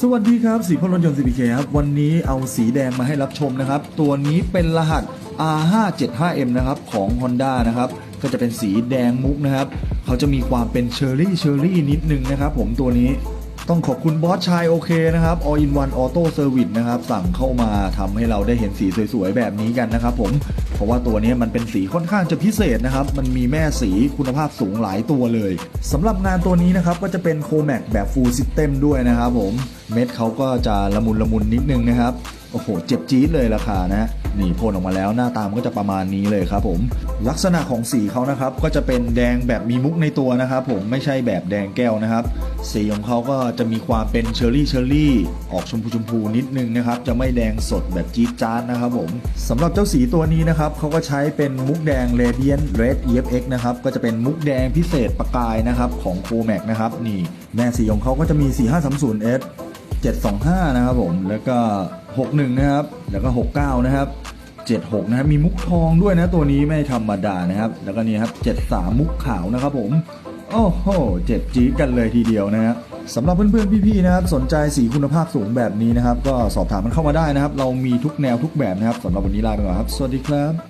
สวัสดีครับ สีพ่นรถยนต์ CPK ครับ วันนี้เอาสีแดงมาให้รับชมนะครับ ตัวนี้เป็นรหัส R575M นะครับ ของ Honda นะครับ ก็จะเป็นสีแดงมุกนะครับ เขาจะมีความเป็นเชอร์รี่เชอร์รี่นิดนึงนะครับผมตัวนี้ต้องขอบคุณบอสชายโอเคนะครับ All in One Auto Service นะครับ สั่งเข้ามาทำให้เราได้เห็นสีสวยๆ แบบนี้กันนะครับผม เพราะว่าตัวนี้มันเป็นสีค่อนข้างจะพิเศษนะครับ มันมีแม่สีคุณภาพสูงหลายตัวเลยสำหรับงานตัวนี้นะครับ ก็จะเป็นโคแมกแบบ Full System ด้วยนะครับผม เม็ดเขาก็จะละมุนละมุนนิดนึงนะครับ โอ้โห เจ็บจี๊ดเลยราคานะนี่พ่นออกมาแล้วหน้าตามก็จะประมาณนี้เลยครับผมลักษณะของสีเขานะครับก็จะเป็นแดงแบบมีมุกในตัวนะครับผมไม่ใช่แบบแดงแก้วนะครับ สีของเขาก็จะมีความเป็นเชอร์รี่เชอร์รี่ออกชมพูชมพูนิดนึงนะครับจะไม่แดงสดแบบจี๊ดจ๊าดนะครับผมสำหรับเจ้าสีตัวนี้นะครับเขาก็ใช้เป็นมุกแดง Radiant Red EFX นะครับก็จะเป็นมุกแดงพิเศษประกายนะครับของ c o m a c นะครับนี่แม่สีของเขาก็จะมี 4530S 725 นะครับผม แล้วก็ 61 นะครับ แล้วก็ 69 นะครับ 76 นะครับ มีมุกทองด้วยนะตัวนี้ไม่ธรรมดานะครับ แล้วก็นี่ครับ 73 มุกขาวนะครับผม โอ้โหเจ็ดจี๊ดกันเลยทีเดียวนะฮะสำหรับเพื่อนๆพี่ๆนะครับสนใจสีคุณภาพสูงแบบนี้นะครับ ก็สอบถามมันเข้ามาได้นะครับ เรามีทุกแนวทุกแบบนะครับสำหรับวันนี้ลาไปก่อนครับ สวัสดีครับ